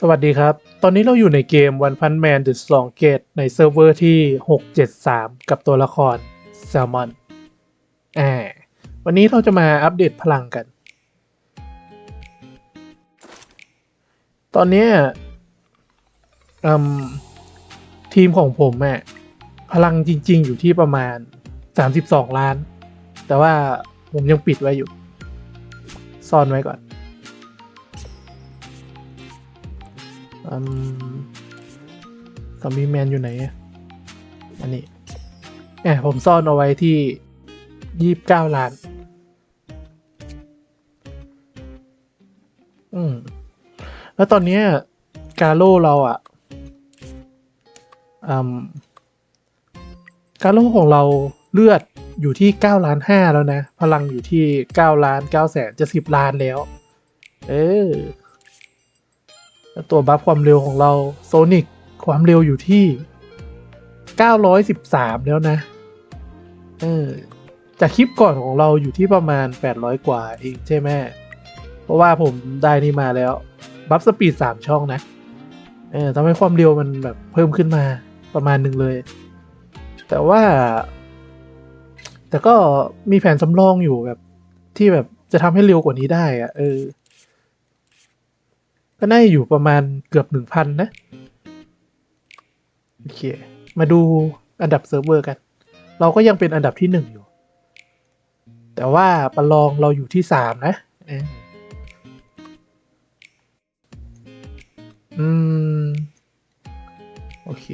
สวัสดีครับ ตอนนี้เราอยู่ในเกม One Punch Man The Strong Gate ในเซิร์ฟเวอร์ที่ 673 กับตัวละคร Salmon อ่าวันนี้เราจะมาอัปเดตพลังกัน ตอนนี้ทีมของผมอะพลังจริง ๆ อยู่ที่ประมาณ 32 ล้าน แต่ว่าผมยังปิดไว้อยู่ ซ่อนไว้ก่อน อืมซอมบี้แมนอยู่ไหน อันนี้แหมผมซ่อนเอาไว้ที่ยี่บเก้าล้าน อืม แล้วตอนนี้กาโลเราอะ่ะอืมกาโลของเราเลือดอยู่ที่เก้าล้านห้าแล้วนะ พลังอยู่ที่เก้าล้านเก้าแสนจะสิบล้านแล้ว เออ ตัวบัฟความเร็วของเราโซนิกความเร็วอยู่ที่ 913 แล้วนะ เออ จากคลิปก่อนของเราอยู่ที่ประมาณ 800 กว่าเองใช่ไหม เพราะว่าผมได้นี่มาแล้ว บัฟสปีด 3 ช่องนะ เออทำให้ความเร็วมันแบบเพิ่มขึ้นมาประมาณหนึ่งเลย แต่ว่า แต่ก็มีแผนสำรองอยู่แบบที่แบบจะทำให้เร็วกว่านี้ได้อะเออ ก็น่าอยู่ประมาณเกือบหนึ่งพันนะ โอเค มาดูอันดับเซิร์ฟเวอร์กัน เราก็ยังเป็นอันดับที่หนึ่งอยู่ แต่ว่าประลองเราอยู่ที่สามนะอืม โอเค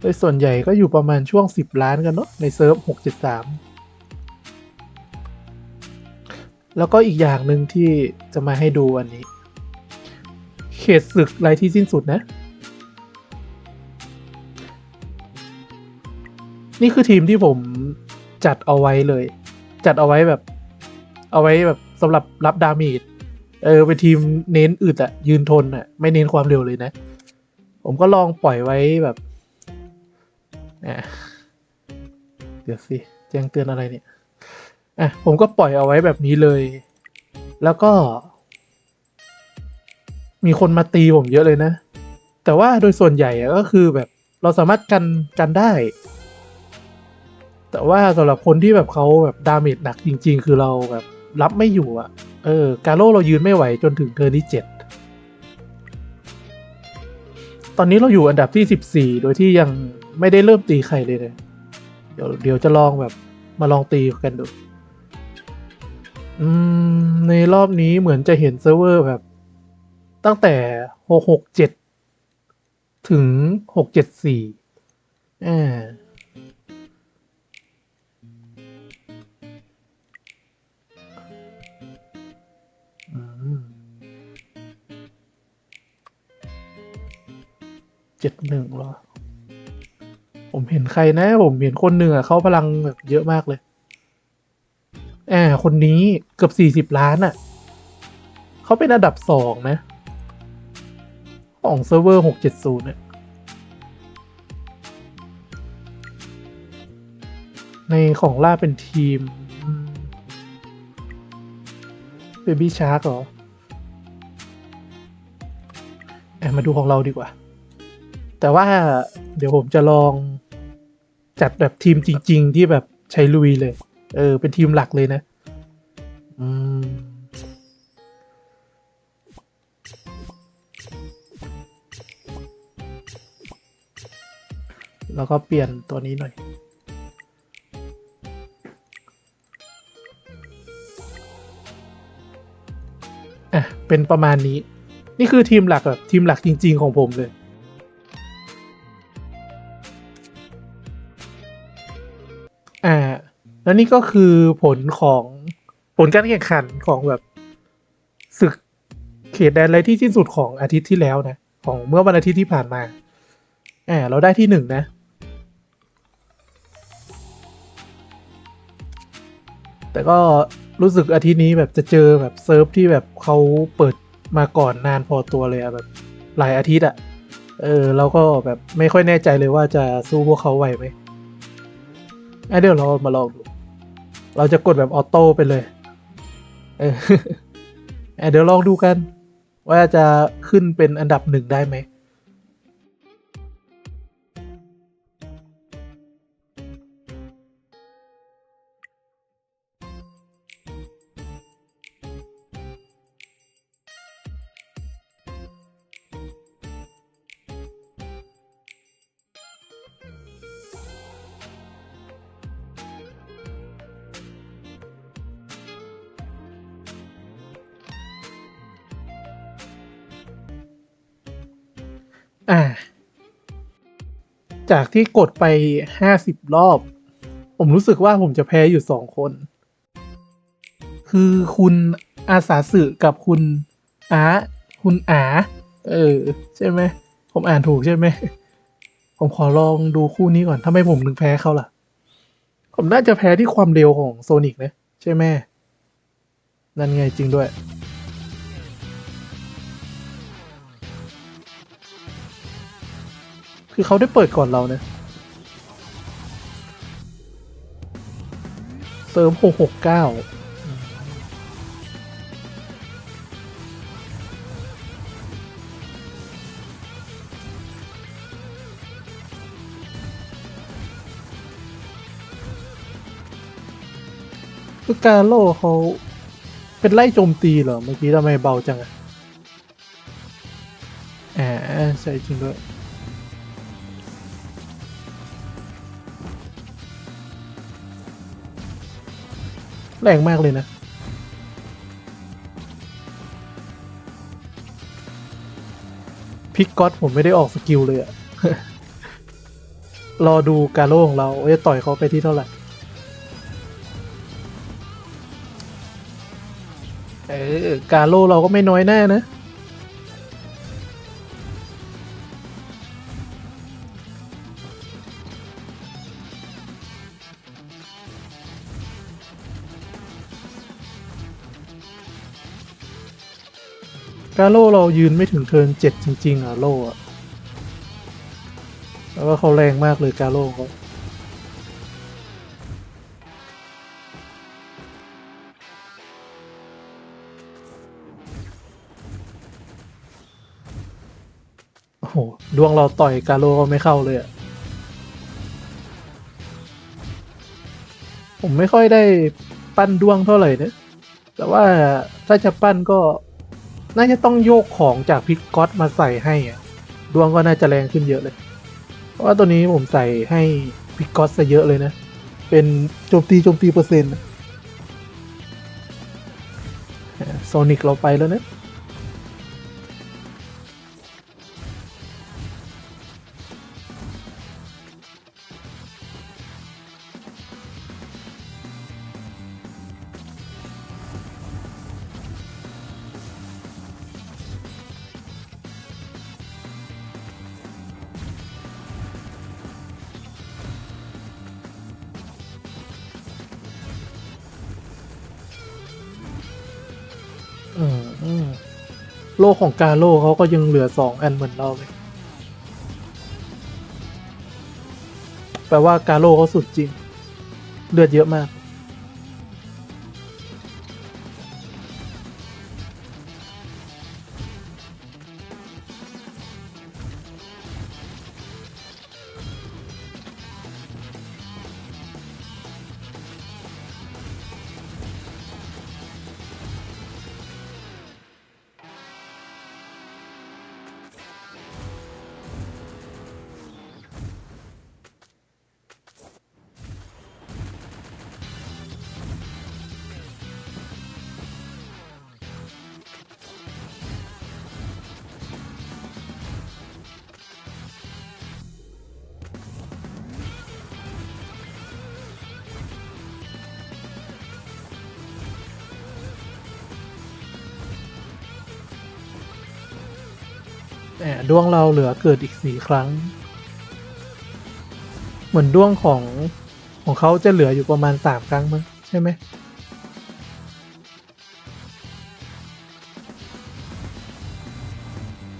โดยส่วนใหญ่ก็อยู่ประมาณช่วง 10 ล้านกันเนาะในเซิร์ฟ673 แล้วก็อีกอย่างหนึ่งที่จะมาให้ดูวันนี้ เขตศึกไรที่สิ้นสุดนะ นี่คือทีมที่ผมจัดเอาไว้เลย จัดเอาไว้แบบ เอาไว้แบบสำหรับรับดาเมจเออเป็นทีมเน้นอึดอะยืนทนอะไม่เน้นความเร็วเลยนะ ผมก็ลองปล่อยไว้แบบเดี๋ยวสิแจ้งเตือนอะไรเนี่ย อะผมก็ปล่อยเอาไว้แบบนี้เลย แล้วก็ มีคนมาตีผมเยอะเลยนะ แต่ว่าโดยส่วนใหญ่อะก็คือแบบเราสามารถกันกันได้ แต่ว่าสำหรับคนที่แบบเขาแบบดาเมจหนักจริง ๆ คือเราแบบรับไม่อยู่อะเออ กาโร่เรายืนไม่ไหวจนถึงเทอร์นที่เจ็ดตอนนี้เราอยู่อันดับที่สิบสี่โดยที่ยังไม่ได้เริ่มตีใครเลยเนะเดี๋ยวเดี๋ยวจะลองแบบมาลองตีกันดู อืม ในรอบนี้เหมือนจะเห็นเซิร์ฟเวอร์แบบ ตั้งแต่หกหกเจ็ดถึงหกเจ็ดสี่อ่าอืมเจ็ดหนึ่งหรอ ผมเห็นใครนะ ผมเห็นคนหนึ่งอะเขาพลังแบบเยอะมากเลย อ่า คนนี้เกือบสี่สิบล้านอะ่ะ เขาเป็นอันดับสองนะ ของเซิร์ฟเวอร์หกเจ็ดศูนย์เนี่ยในของล่าเป็นทีมเบบี้ชาร์กเหรอแอมาดูของเราดีกว่า แต่ว่าเดี๋ยวผมจะลองจัดแบบทีมจริง ๆ ที่แบบใช้ลุยเลย เออ เป็นทีมหลักเลยนะ อืมแล้วก็เปลี่ยนตัวนี้หน่อย อะ เป็นประมาณนี้ นี่คือทีมหลักแบบทีมหลักจริง ๆ ของผมเลย แล้วนี่ก็คือผลของผลการแข่งขันของแบบศึกเขตแดนไรที่สิ้นสุดของอาทิตย์ที่แล้วนะ ของเมื่อวันอาทิตย์ที่ผ่านมาอ่าเราได้ที่หนึ่งนะ แต่ก็รู้สึกอาทิตย์นี้แบบจะเจอแบบเซิร์ฟที่แบบเขาเปิดมาก่อนนานพอตัวเลยอะแบบหลายอาทิตย์อะเออเราก็แบบไม่ค่อยแน่ใจเลยว่าจะสู้พวกเขาไหวไหมเดี๋ยวเรามาลองดู เราจะกดแบบออโต้ไปเลย เออเดี๋ยวลองดูกัน ว่าจะขึ้นเป็นอันดับหนึ่งได้ไหม อ่า จากที่กดไปห้าสิบรอบ ผมรู้สึกว่าผมจะแพ้อยู่สองคน คือคุณอาสาสึกับคุณอาคุณอาเออ ใช่ไหม ผมอ่านถูกใช่ไหม ผมขอลองดูคู่นี้ก่อนทำไมผมถึงแพ้เขาล่ะ ผมน่าจะแพ้ที่ความเร็วของโซนิกนะ ใช่ไหมนั่นไงจริงด้วย คือเขาได้เปิดก่อนเรานะเติมหกหกเก้าคือกาโล่เขาเป็นไล่โจมตีเหรอ เมื่อกี้ทำไมเบาจังอะอ่าใช่จริงด้วย แรงมากเลยนะ พิกก๊อตผมไม่ได้ออกสกิลเลยอะรอดูการโล่ของเราว่าจะต่อยเขาไปที่เท่าไหร่ เออ การโล่เราก็ไม่น้อยแน่นะ กาโล่เรายืนไม่ถึงเทินเจ็ดจริง ๆอะโล่อะแล้วก็เขาแรงมากเลยกาโล่เขาโอ้โหดวงเราต่อยกาโล่ก็ไม่เข้าเลยอะผมไม่ค่อยได้ปั้นดวงเท่าไหร่นะแต่ว่าถ้าจะปั้นก็ น่าจะต้องโยกของจากพิกก๊อตมาใส่ให้อะดวงก็น่าจะแรงขึ้นเยอะเลย เพราะว่าตัวนี้ผมใส่ให้พิกก๊อตซะเยอะเลยนะ เป็นโจมตีโจมตีเปอร์เซ็นต์โซนิกเราไปแล้วนะ โลกของกาโลเขาก็ยังเหลือสองอันเหมือนเราเลย แปลว่ากาโลเขาสุดจริง เลือดเยอะมาก ดวงเราเหลือเกิดอีกสี่ครั้ง เหมือนดวงของของเขาจะเหลืออยู่ประมาณสามครั้งมั้งใช่ไหม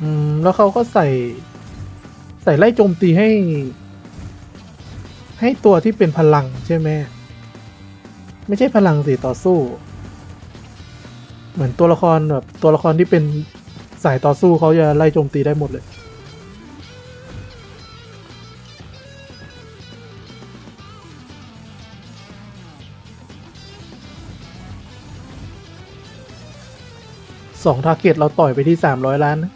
อืมแล้วเขาก็ใส่ ใส่ไล่โจมตีให้ ให้ตัวที่เป็นพลังใช่ไหมไม่ใช่พลังสิต่อสู้ เหมือนตัวละครแบบตัวละครที่เป็น สายต่อสู้เขาจะไล่โจมตีได้หมดเลย สองทาร์เก็ตเราต่อยไปที่สามร้อยล้านนะ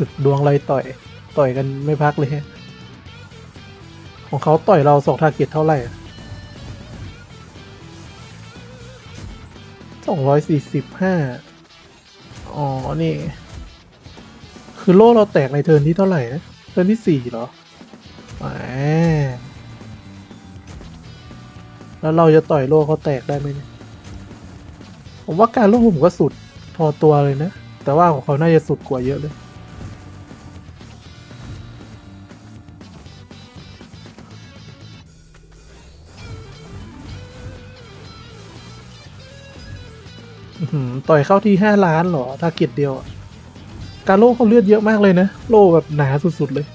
ศึกดวงไรต่อย ต่อยกันไม่พักเลยฮะของเขาต่อยเราสองทาร์เก็ตเท่าไหร่สองร้อยสี่สิบห้าอ๋อ นี่ คือโล่เราแตกในเทิร์นที่เท่าไหร่นะเทิร์นที่สี่เหรอแหมแล้วเราจะต่อยโล่เขาแตกได้ไหมเนี่ยผมว่าการโล่ผมก็สุดพอตัวเลยนะ แต่ว่าของเขาน่าจะสุดกว่าเยอะเลย ต่อยเข้าที่ห้าล้านเหรอทาร์เก็ตเดียว การโล่เขาเลือดเยอะมากเลยนะ โล่แบบหนาสุดๆเลย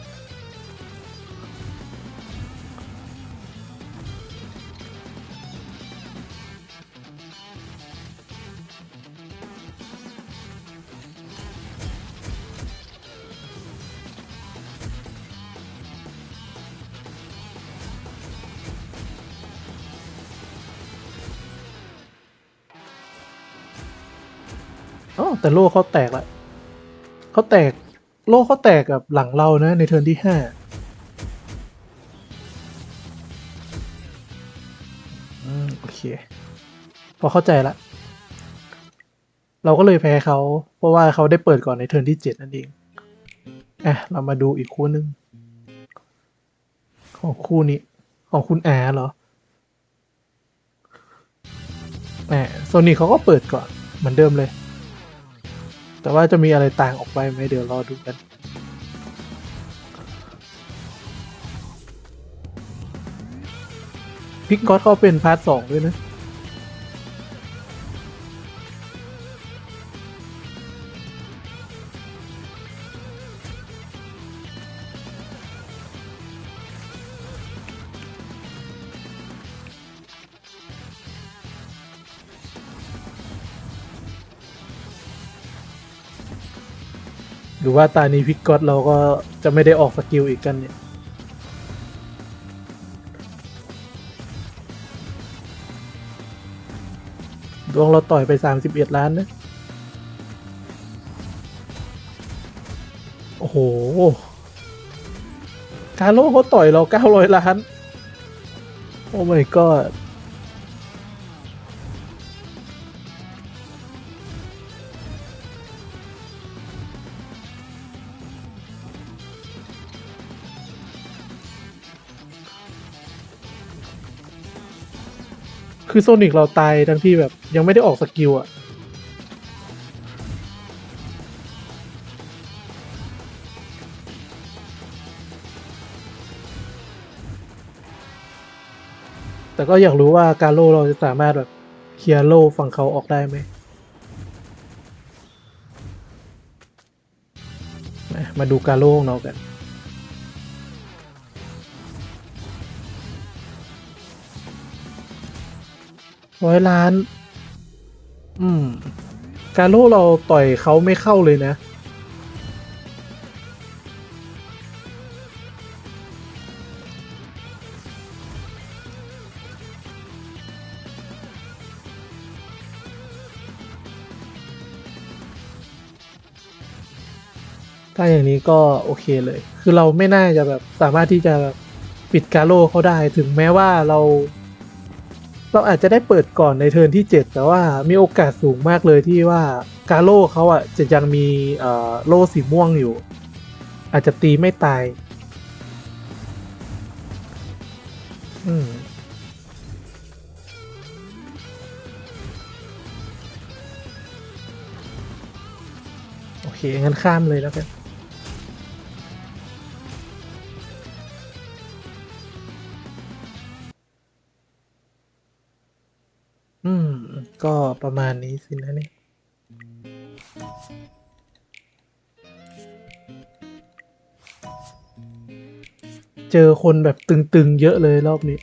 อ๋อแต่โล่เขาแตกละเขาแตกโล่เขาแตกกับหลังเรานะ ในเทิร์นที่ห้าอืมโอเค พอเข้าใจละ เราก็เลยแพ้เขาเพราะว่าเขาได้เปิดก่อนในเทิร์นที่เจ็ดนั่นเองอะเรามาดูอีกคู่หนึ่งของคู่นี้ ของคุณอาเหรอแหมโซนี่เขาก็เปิดก่อนเหมือนเดิมเลย แต่ว่าจะมีอะไรต่างออกไปไหมเดี๋ยวรอดูกันพิกก็เขาเป็นพาร์ทสองด้วยนะ รือว่าตานี้พิกก็อตเราก็จะไม่ได้ออกสกิลอีกกันเนี่ย ดวงเราต่อยไปสามสิบเอ็ดล้านนะ โอ้โห คาร์โลเขาต่อยเราเก้าร้อยล้าน โอ้ my god คือโซนิกเราตายทั้งที่แบบยังไม่ได้ออกสกิลอะแต่ก็อยากรู้ว่าการโล่เราจะสามารถแบบเคลียร์โล่ฝั่งเขาออกได้ไหม มาดูการโล่ของเรากัน ร้อยล้าน อืม การโล่เราต่อยเขาไม่เข้าเลยนะ ถ้าอย่างนี้ก็โอเคเลย คือเราไม่น่าจะแบบสามารถที่จะแบบปิดการโล่เขาได้ถึงแม้ว่าเรา เราอาจจะได้เปิดก่อนในเทิร์นที่ 7 แต่ว่ามีโอกาสสูงมากเลยที่ว่ากาโลเขาอะจะยังมีโล่สีม่วงอยู่ อาจจะตีไม่ตาย อืมโอเค งั้นข้ามเลยแล้วกัน อืม ก็ประมาณนี้สินะเนี่ย เจอคนแบบตึงๆ เยอะเลยรอบนี้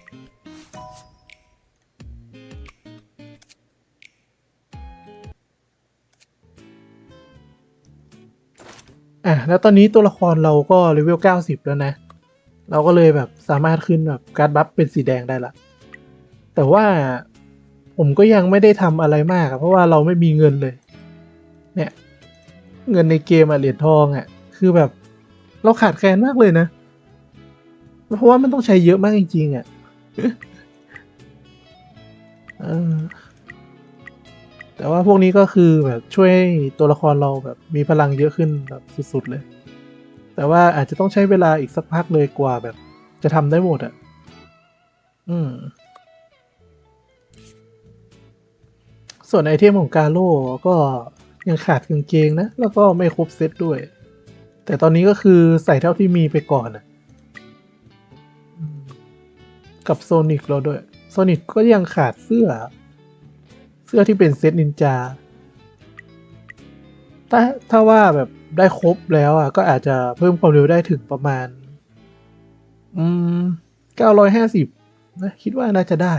อะ แล้วตอนนี้ตัวละครเราก็เลเวล 90 แล้วนะ เราก็เลยแบบสามารถขึ้นแบบการ์ดบัฟเป็นสีแดงได้ละ แต่ว่า ผมก็ยังไม่ได้ทำอะไรมาก เพราะว่าเราไม่มีเงินเลย เนี่ย เงินในเกมอะเหรียญทองอะคือแบบ เราขาดแคลนมากเลยนะ เพราะว่ามันต้องใช้เยอะมากจริงๆอะแต่ว่าพวกนี้ก็คือแบบช่วยตัวละครเราแบบมีพลังเยอะขึ้นแบบสุดๆเลย แต่ว่าอาจจะต้องใช้เวลาอีกสักพักเลยกว่าแบบ จะทำได้หมดอะ่ะ อืม ส่วนไอเทมของกาโร่ก็ยังขาดกางเกงนะ แล้วก็ไม่ครบเซตด้วย แต่ตอนนี้ก็คือใส่เท่าที่มีไปก่อนอะกับโซนิกเราด้วยโซนิกก็ยังขาดเสื้อ เสื้อที่เป็นเซตนินจาถ้าถ้าว่าแบบได้ครบแล้วอะ ก็อาจจะเพิ่มความเร็วได้ถึงประมาณ อืมเก้าร้อยห้าสิบนะ คิดว่าน่าจะได้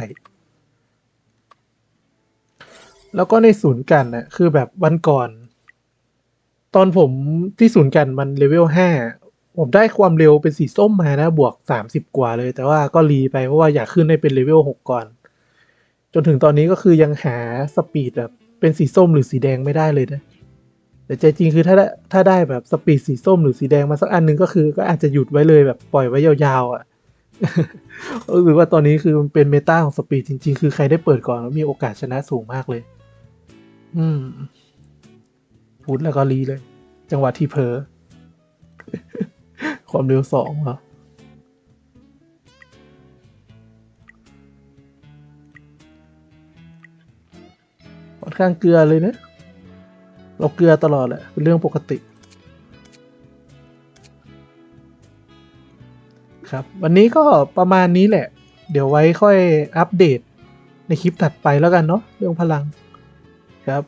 แล้วก็ในศูนย์กันนะคือแบบวันก่อน ตอนผมที่ศูนย์กันมันเลเวลห้าผมได้ความเร็วเป็นสีส้มมานะ บวกสามสิบกว่าเลย แต่ว่าก็รีไปเพราะว่าอยากขึ้นให้เป็นเลเวลหกก่อน จนถึงตอนนี้ก็คือยังหาสปีดแบบเป็นสีส้มหรือสีแดงไม่ได้เลยนะแต่ใจจริงคือถ้าได้ถ้าได้แบบสปีดสีส้มหรือสีแดงมาสักอันหนึงก็คือ ก็อาจจะหยุดไว้เลยแบบปล่อยไว้ยาวๆอะ่ะรู้สึกว่าตอนนี้คือมันเป็นเมตาของสปีดจริง ๆ คือใครได้เปิดก่อนแล้วมีโอกาสชนะสูงมากเลย อืมพูดแล้วก็รีเลย จังหวะที่เพอความเร็วสองเหรอค่อนข้างเกลือเลยนะเราเกลือตลอดแหละเป็นเรื่องปกติ ครับ วันนี้ก็ประมาณนี้แหละ เดี๋ยวไว้ค่อยอัปเดตในคลิปถัดไปแล้วกันเนาะเรื่องพลัง ครับ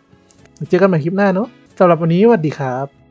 เจอกันใหม่คลิปหน้าเนาะสำหรับวันนี้สวัสดีครับ